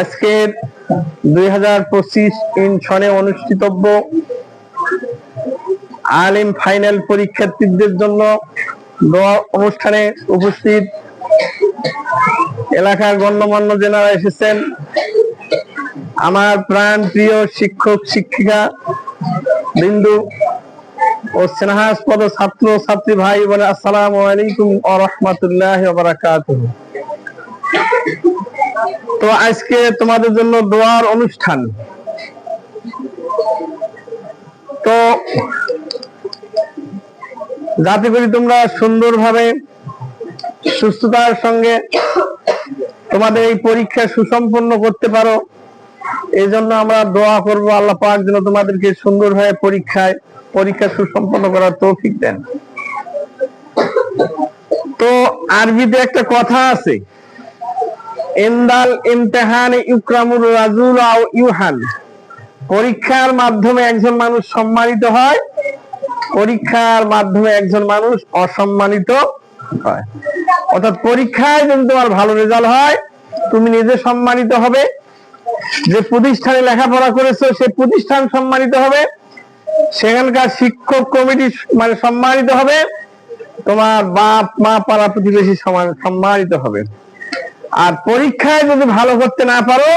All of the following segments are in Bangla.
আজকের দুই হাজার পঁচিশ ইন অনুষ্ঠিতব্য আলিম ফাইনাল পরীক্ষার্থীদের জন্য অনুষ্ঠানে উপস্থিত এলাকার গণ্যমান্য জেনারা এসেছেন, আমার প্রাণ প্রিয় শিক্ষক, শিক্ষিকা, বিন্দু ও স্নেহাস্পদ ছাত্র, ছাত্রী ভাই বলে আসসালামু আলাইকুম ও রহমতুল্লাহ তো আজকে তোমাদের জন্য দোয়ার অনুষ্ঠান। তো যাতে করে তোমরা সুন্দরভাবে সুস্থতার সঙ্গে তোমাদের এই পরীক্ষা সুসম্পন্ন করতে পারো এই জন্য আমরা দোয়া করব আল্লাহ পাক যেন তোমাদেরকে সুন্দরভাবে পরীক্ষায়, পরীক্ষা সুসম্পন্ন করার তৌফিক দেন। তো আরবিতে একটা কথা আছে ইন্দাল ইমতেহান ইউক্রামুর রাজুল আও ইউহান। পরীক্ষার মাধ্যমে একজন মানুষ সম্মানিত হয়, পরীক্ষার মাধ্যমে একজন মানুষ অসম্মানিত হয়। অর্থাৎ পরীক্ষায় যদি তোমার ভালো রেজাল্ট হয়, তুমি নিজে সম্মানিত হবে। যে প্রতিষ্ঠানে লেখাপড়া করেছ, সে প্রতিষ্ঠান সম্মানিত হবে। সেখানকার শিক্ষক কমিটি মানে সম্মানিত হবে। তোমার বাপ মা পাড়া প্রতিবেশী সম্মানিত হবে। আর পরীক্ষায় যদি ভালো করতে না পারো,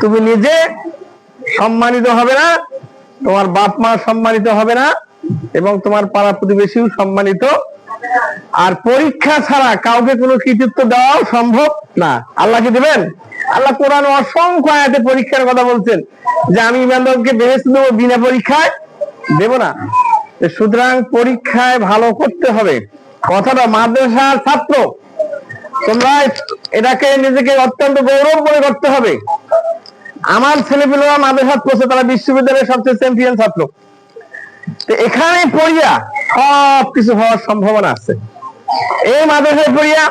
তুমি নিজে সম্মানিত হবে না, তোমার বাপ মা সম্মানিত হবে না, এবং তোমার পাড়া প্রতিবেশীও সম্মানিত। আর পরীক্ষা ছাড়া কাউকে কোনো কৃতিত্ব দেওয়াও সম্ভব না। আল্লাহকে দেবেন? আল্লাহ কোরআন অসংখ্য আয়াতে পরীক্ষার কথা বলছেন যে আমি ইমানদারকে বেহেস্ত দেবো বিনা পরীক্ষায়। দেব না। সুতরাং পরীক্ষায় ভালো করতে হবে। কথাটা মাদ্রাসার ছাত্র তোমরা এটাকে নিজেকে অত্যন্ত গৌরব মনে করতে হবে। আমার পড়ছে, তারা বিশ্ববিদ্যালয়ের সবচেয়ে চ্যাম্পিয়ন ছাত্র। এখানে পড়িয়া সব কিছু হওয়ার সম্ভাবনা আছে। এই মাদ্রাসায় পড়িয়া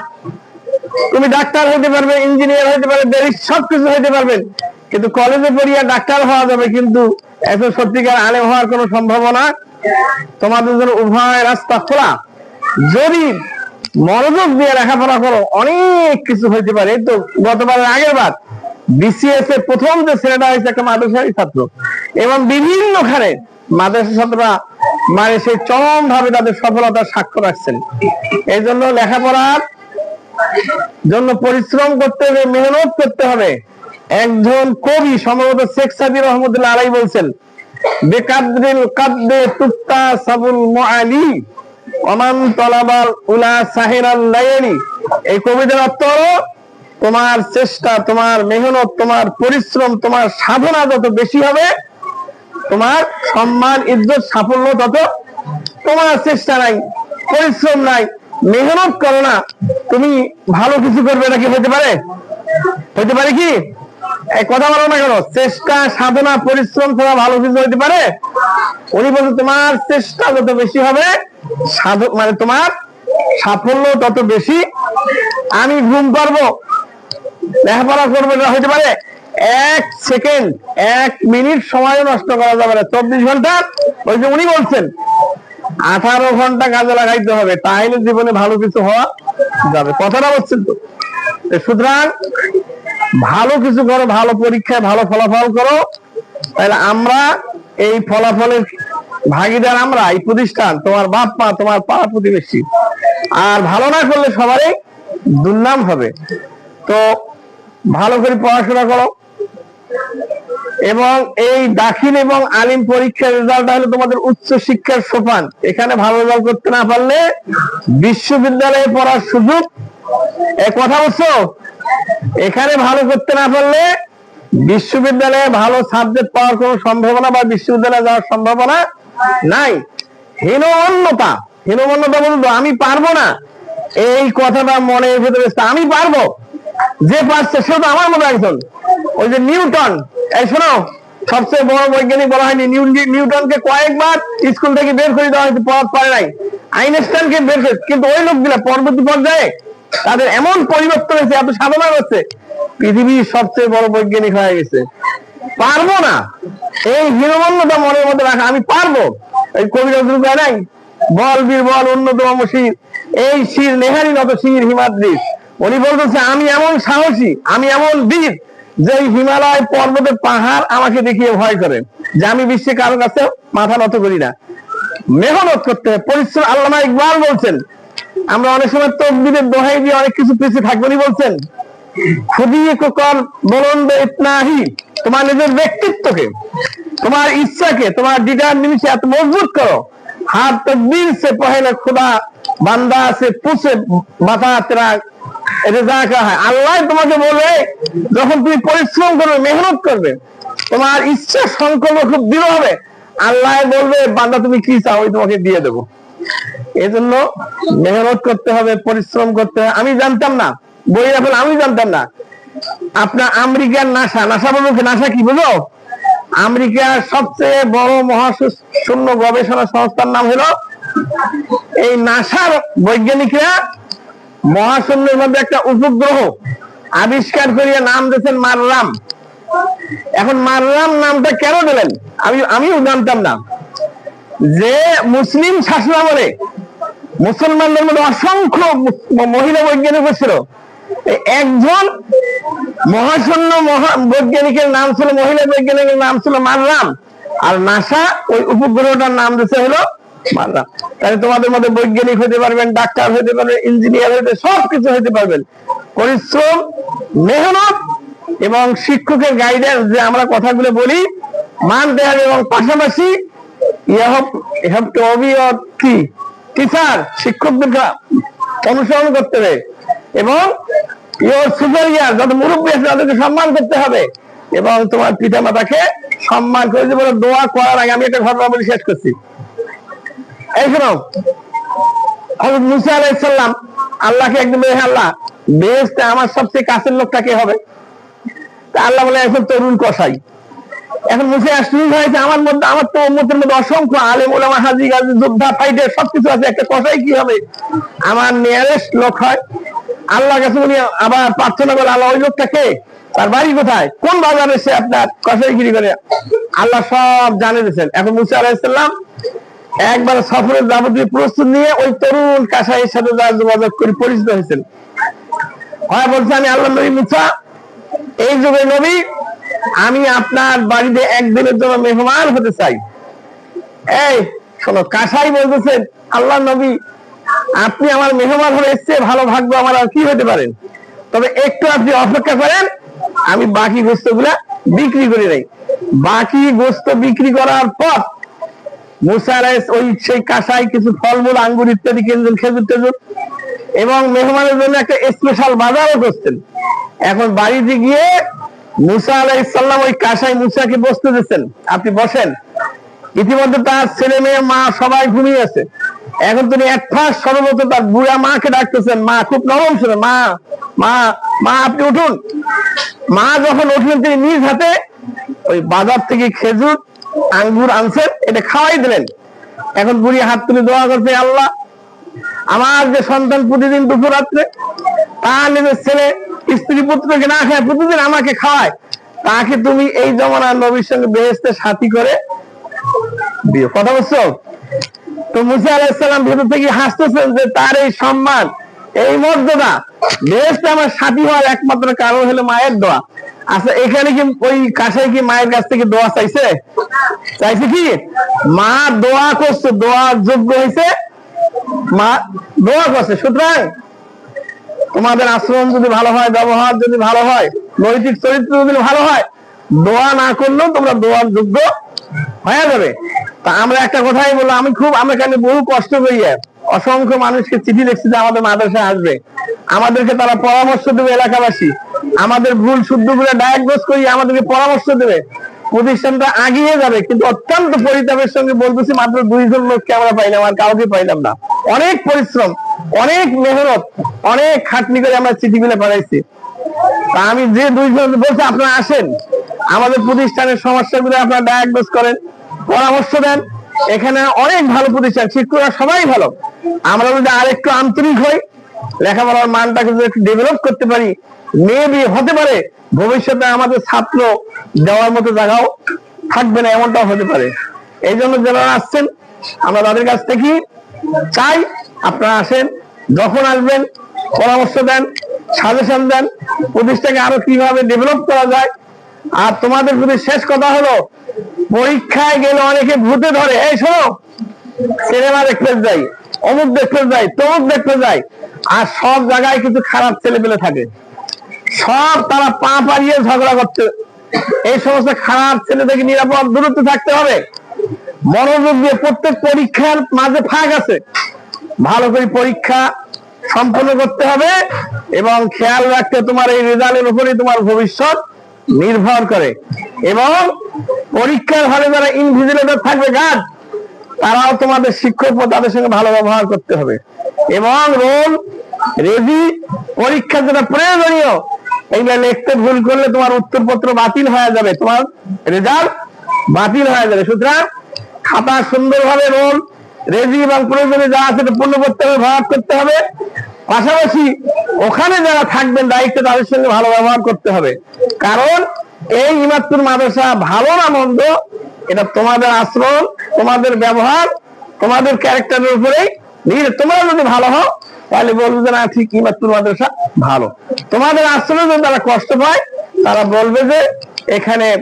তুমি ডাক্তার হতে পারবে ইঞ্জিনিয়ার হতে পারবে সব কিছু হতে পারবেন কিন্তু কলেজে পড়িয়া ডাক্তার হওয়া যাবে কিন্তু একজন সত্যিকার আলেম হওয়ার কোনো সম্ভাবনা? তোমাদের জন্য উভয় রাস্তা খোলা। যদি মনোযোগ দিয়ে লেখাপড়া করো। অনেক কিছু হইতে পারে। তো গতবারের আগের বার বিসিএস এর প্রথম যে ছেলেটা হয়েছে একটা মাদ্রাসারই ছাত্র। এবং বিভিন্ন খানে মাদ্রাসা ছাত্ররা মানে সেই চরম ভাবে তাদের সফলতার সাক্ষ্য রাখছেন। এই জন্য লেখাপড়ার জন্য পরিশ্রম করতে হবে, মেহনত করতে হবে। একজন কবি সম্ভবত শেখ সাবির রহমতুল্লাহ আলাই বলছেন, বেকাদ্রিল কাদ্দে তুক্তা সাবুল মুআলি। তোমার চেষ্টা, তোমার মেহনত, তোমার পরিশ্রম, তোমার সাধনা যত বেশি হবে, তোমার সম্মান, ইজ্জত, সাফল্য তত তোমার চেষ্টা নাই, পরিশ্রম নাই, মেহনত করো না। তুমি ভালো কিছু করবে নাকি হতে পারে? হতে পারে কি? কথা বলো না কেন? চেষ্টা, সাধনা, পরিশ্রম ছাড়া ভালো কিছু হতে পারে? উনি বলছে, তোমার চেষ্টা যত বেশি হবে, সাধ মানে তোমার সাফল্য তত বেশি। আমি ঘুম পারব লেখাপড়া করব না হতে পারে, এক সেকেন্ড, এক মিনিট সময় নষ্ট করা যাবে না। চব্বিশ ঘণ্টা? ওই যে উনি বলছেন, আঠারো ঘণ্টা কাজে লাগাইতে হবে তাহলে জীবনে ভালো কিছু হওয়া যাবে। কথাটা বলছেন তো সুতরাং ভালো কিছু করো, ভালো পরীক্ষায় ভালো ফলাফল করো। তাহলে আমরা এই ফলাফলের ভাগিদার আমরা, এই প্রতিষ্ঠান, তোমার বাপ মা, তোমার পাড়া প্রতিবেশী। আর ভালো না করলে সবারই দুর্নাম হবে। তো ভালো করে পড়াশোনা করো। এবং এই দাখিল এবং আলিম পরীক্ষার রেজাল্ট হলো তোমাদের উচ্চ শিক্ষার সোপান। এখানে ভালো রেজাল্ট করতে না পারলে বিশ্ববিদ্যালয়ে পড়ার সুযোগ এক কথা বলছো? এখানে ভালো করতে না পারলে বিশ্ববিদ্যালয়ে ভালো সাবজেক্ট পাওয়ার কোনো সম্ভাবনা বা বিশ্ববিদ্যালয়ে যাওয়ার সম্ভাবনা নাই। হীনমন্যতা। হীনমন্যতা বলতো আমি পারব না। এই কথাটা মনের ভেতরে আমি পারব। যে পারছে, সে তো আমার মতো একজন। ওই যে নিউটন। এই শোনো, সবচেয়ে বড় বৈজ্ঞানিক বলা হয়নি। নিউ- নিউটনকে কয়েকবার স্কুল থেকে বের করে দেওয়া হয়েছে পড়াতে পারে নাই। আইনস্টাইনকে বের করে কিন্তু ওই লোকগুলা পরবর্তী পর্যায়ে তাদের এমন পরিবর্তন হয়েছে, এত সাধনা করছে, পৃথিবীর সবচেয়ে বড় বৈজ্ঞানিক হয়ে গেছে। পারব না। এই হীনমন্যতা মনের মধ্যে রাখা, আমি পারব। এই কবিতা শুরু নাই। বল বীর বল অন্যতম শির এই শির নেহারি নত শির হিমাদ্রিস উনি বলতেছে, আমি এমন সাহসী, আমি এমন বীর যে হিমালয় পর্বতের পাহাড় আমাকে দেখিয়ে ভয় করে, যে আমি বিশ্বে কারও কাছে মাথা নত করি না। মেহনত করতে পরিশ্রম। আল্লামা ইকবাল বলছেন আমরা অনেক সময় তকদিরের দোহাই দিয়ে অনেক কিছু পিছিয়ে থাকবেনি বলছেন। তোমার নিজের ব্যক্তিত্বকে, তোমার ইচ্ছাকে, তোমার ডিটারমিনেশন এত মজবুত করো। পহেলে খুদা, বান্দা পুষে তেরা হয়। আল্লাহ তোমাকে বলবে যখন তুমি পরিশ্রম করবে, মেহনত করবে, তোমার ইচ্ছা সংকল্প খুব দৃঢ় হবে। আল্লাহ বলবে, বান্দা তুমি কি চাও তোমাকে দিয়ে দেবো। এই জন্য মেহনত করতে হবে, পরিশ্রম করতে হবে। আমি জানতাম না। বই এখন আমি জানতাম না। আপনার আমেরিকার নাসা। নাসা বলব নাসা কি, বুঝো? আমেরিকার সবচেয়ে বড় মহাশূন্য গবেষণা সংস্থার নাম হলো এই নাসার বৈজ্ঞানিকরা মহাশূন্যের মধ্যে একটা উপগ্রহ আবিষ্কার করিয়া নাম দিয়েছেন মাররাম। এখন মাররাম নামটা কেন দিলেন? আমি, আমিও জানতাম না। যে মুসলিম শাসনামলে মুসলমানদের মধ্যে অসংখ্য মহিলা বৈজ্ঞানিক ছিল। একজন মহাশূন্য মহা বৈজ্ঞানিকের নাম ছিল, মহিলা বৈজ্ঞানিকের নাম ছিল মাররাম। আর নাসা ওই উপগ্রহটার নাম দিতে হলো তাহলে তোমাদের মধ্যে বৈজ্ঞানিক হতে পারবেন, ডাক্তার হতে পারবেন, ইঞ্জিনিয়ার হতে সব কিছু হতে পারবেন। পরিশ্রম, মেহনত এবং শিক্ষকের গাইডেন্স যে আমরা কথাগুলো বলি, মানতে হবে এবং পাশাপাশি টিচার অনুসরণ করতে হবে। এবং যত মুরব্বী আছে তাদেরকে সম্মান করতে হবে। এবং তোমার পিতা মাতাকে সম্মান করে যে বলে দোয়া করার আগে আমি একটা ঘটনা বলে, শেষ করছি। এই শোনো, হযরত মুসা আলাইহিস সালাম, আল্লাহকে একদম আল্লাহ, বেহেশতে আমার সবচেয়ে কাছের লোকটা কে হবে? তা আল্লাহ বলে এখন তরুণ কসাই। এখন মুসে শুরু হয়েছে, আমার মধ্যে, আমার তো উম্মতের মধ্যে অসংখ্য আলেম ওলামা হাজি, গাজি, যোদ্ধা ফাইটার সবকিছু আছে, একটা কষাই কি হবে? আমার নিয়ারেস্ট লোক হয় আল্লাহ কাছে উনি আবার প্রার্থনা করে, আল্লাহ, ওই লোকটা কে? তার বাড়ি কোথায়? কোন বাজারে সে আপনার কষাইগিরি করে? আল্লাহ সব জানে দিয়েছেন। এখন মুসা আলাইসাল্লাম একবার সফরের যাবতীয় প্রস্তুত নিয়ে ওই তরুণ কাসাইয়ের সাথে যা যোগাযোগ করে পরিচিত হয়েছেন। হয় বলছে, আমি আল্লাহ নবী মুসা, এই যুগে নবী আমি আপনার বাড়িতে একদিনের জন্য মেহমান হতে চাই। এই, শোনো, কাসাই বলতেছেন, আল্লাহ নবী, আপনি আমার মেহমান হয়ে এসছে ভালো ভাগ্য আমার আর কি হতে পারেন তবে একটু আপনি অপেক্ষা করেন, আমি বাকি গোস্ত বিক্রি করে নেই। বাকি গোস্ত বিক্রি করার পর মুসারাইস ওই সেই কাসাই, কিছু ফলমূল, আঙ্গুর ইত্যাদি কিনছেন, খেজুর টেজুর, এবং মেহমানের জন্য একটা স্পেশাল বাজারও করছেন এখন বাড়িতে গিয়ে মুসা আলাইসাল্লাম ওই কাসাই মুসাকে বসতে দিচ্ছেন আপনি বসেন। ইতিমধ্যে তার ছেলে মেয়ে, মা সবাই ঘুমিয়ে আছে। এখন তিনি এক ফাঁস সর্বত তার বুড়া মাকে ডাকতেছেন, মা, খুব নরম ছিল, মা মা মা, আপনি উঠুন। মা যখন উঠলেন, তিনি নিজ হাতে ওই বাজার থেকে খেজুর, আঙ্গুর আনছেন, এটা খাওয়াই দিলেন। এখন বুড়ি হাত তুলে দোয়া করছে, আল্লাহ, আমার যে সন্তান প্রতিদিন দুপুর রাত্রে, তার নিজের ছেলে স্ত্রী পুত্রকে না খায়, প্রতিদিন আমাকে খাওয়ায়। তাকে তুমি এই জমানার নবীর সঙ্গে বেহেস্তে সাথী করে দিও। কথা বলছো তো মুসা আলাইসাল্লাম ভেতর থেকে হাসতেছেন যে তার এই সম্মান, এই মর্যাদা বেহেস্তে আমার সাথী হওয়ার একমাত্র কারণ হলো মায়ের দোয়া। আচ্ছা এখানে কি ওই কাছে কি মায়ের কাছ থেকে দোয়া চাইছে? চাইছে কি? মা দোয়া করছে, দোয়ার যোগ্য হয়েছে মা দোয়া করছে। সুতরাং তোমাদের আচরণ যদি ভালো হয়, ব্যবহার যদি ভালো হয়, নৈতিক চরিত্র যদি ভালো হয়, দোয়া না করলেও তোমরা দোয়ার যোগ্য হয়ে যাবে। তা আমরা একটা কথাই বললাম, আমি খুব, আমরা এখানে বহু কষ্ট করিয়ে অসংখ্য মানুষকে চিঠি লিখছি যে আমাদের মাদ্রাসায় আসবে। আমাদেরকে তারা পরামর্শ দেবে এলাকাবাসী। আমাদের ভুল শুদ্ধ করে ডায়াগনোস করিয়ে আমাদেরকে পরামর্শ দেবে। প্রতিষ্ঠানটা আগিয়ে যাবে, কিন্তু অত্যন্ত পরিতাপের সঙ্গে বলতেছি মাত্র দুইজন লোককে আমরা পাইলাম আর কাউকে পাইলাম না। অনেক পরিশ্রম, অনেক মেহনত, অনেক খাটনি করে আমরা চিঠিগুলো পাঠাইছি। তা আমি যে দুইজন বলছি, আপনারা আসেন। আমাদের প্রতিষ্ঠানের সমস্যাগুলো আপনারা ডায়াগনোস করেন, পরামর্শ দেন। এখানে অনেক ভালো প্রতিষ্ঠান, শিক্ষকরা সবাই ভালো। আমরা যদি আরেকটু আন্তরিক হই, লেখাপড়ার মানটাকে যদি একটু ডেভেলপ করতে পারি মেবি হতে পারে। ভবিষ্যতে আমাদের ছাত্র দেওয়ার মতো জায়গাও থাকবে না, এমনটাও হতে পারে। এই জন্য যারা আসছেন, আমরা তাদের কাছ থেকে চাই আপনারা আসেন, যখন আসবেন, পরামর্শ দেন, সাজেশন দেন, প্রতিষ্ঠাকে আরও কীভাবে ডেভেলপ করা যায়। আর তোমাদের প্রতি শেষ কথা হলো, পরীক্ষায় গেলে অনেকে ভূতে ধরে, এই শোনো, সিনেমা দেখতে যাই, অমুক দেখতে যাই, তমুক দেখতে যাই। আর সব জায়গায় কিছু খারাপ ছেলে পেলে থাকে। সব তারা পা পাড়িয়ে ঝগড়া করতে এই সমস্ত খারাপ ছেলে থেকে নিরাপদ দূরত্ব থাকতে হবে। মনোযোগ দিয়ে প্রত্যেক পরীক্ষার মাঝে ফাঁক আছে। ভালো করে পরীক্ষা সম্পন্ন করতে হবে এবং খেয়াল রাখতে তোমার এই রেজাল্টের উপরে তোমার ভবিষ্যৎ নির্ভর করে। এবং পরীক্ষার হলে যারা ইনভিজিলেটর থাকবে গার্ড তারাও তোমাদের শিক্ষক তাদের সঙ্গে ভালো ব্যবহার করতে হবে। এবং রোল, রেজি পরীক্ষা যেটা প্রয়োজনীয় এইগুলা লিখতে ভুল করলে তোমার উত্তরপত্র বাতিল হয়ে যাবে, তোমার রেজাল্ট বাতিল হয়ে যাবে। সুতরাং খাতা সুন্দরভাবে রোল রেজি এবং প্রয়োজনীয় যা আছে পূর্ণ করতে হবে ব্যবহার করতে হবে। পাশাপাশি ওখানে যারা থাকবেন, দায়িত্ব তাদের সঙ্গে ভালো ব্যবহার করতে হবে। কারণ এই ইমাতুর মাদ্রাসা ভালো না মন্দ, এটা তোমাদের আচরণ তোমাদের ব্যবহার, তোমাদের ক্যারেক্টারের উপরেই নির্ভর- তোমরা যদি ভালো হও, তাহলে বলবে যে না, ঠিক ইমাতুর মাদ্রাসা ভালো। তোমাদের আচরণে যদি তারা কষ্ট পায়, তারা বলবে যে এখানে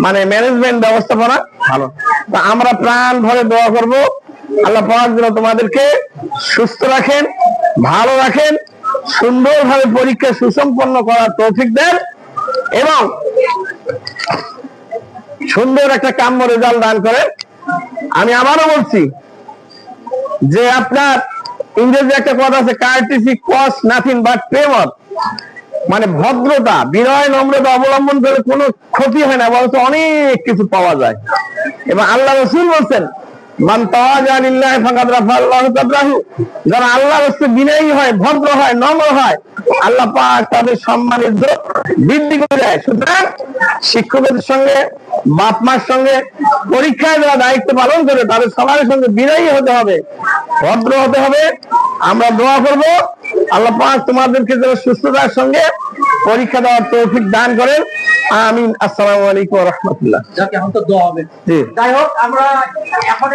মানে ম্যানেজমেন্ট ব্যবস্থাপনা ভালো। তা আমরা প্রাণ ভরে দোয়া করব, আল্লাহ পাক যেন তোমাদেরকে সুস্থ রাখেন, ভালো রাখেন, সুন্দরভাবে পরীক্ষা সুসম্পন্ন করার তৌফিক দেন এবং সুন্দর একটা কাম্য রেজাল্ট দান করেন। আমি আবারও বলছি যে আপনার ইংরেজি একটা কথা আছে কার্টিসি কস নাথিং বাট পেমর মানে ভদ্রতা, বিনয় নম্রতা অবলম্বন করে কোনো ক্ষতি হয় না বরং অনেক কিছু পাওয়া যায়। এবং আল্লাহ রসুল বলছেন মান তাওয়াজা লিল্লাহি ফাকাদ রাফাআল্লাহু কাদরাহু যারা আল্লাহ বিনয়ী হয় ভদ্র হয় নম্র হয় আল্লাহ পাক তাদের সম্মানের বৃদ্ধি করে দেয়। সুতরাং শিক্ষকদের সঙ্গে বাপ মার সঙ্গে পরীক্ষায় যারা দায়িত্ব পালন করে তাদের সবার সঙ্গে বিনয়ী হতে হবে ভদ্র হতে হবে। আমরা দোয়া করব আল্লাহ পাক তোমাদেরকে যেন সুস্থতার সঙ্গে পরীক্ষা দেওয়ার তৌফিক দান করেন। আমিন। আসসালামু আলাইকুম রাহমাতুল্লাহ। যাকে এখন তো দোয়া হবে। যাই হোক আমরা এখন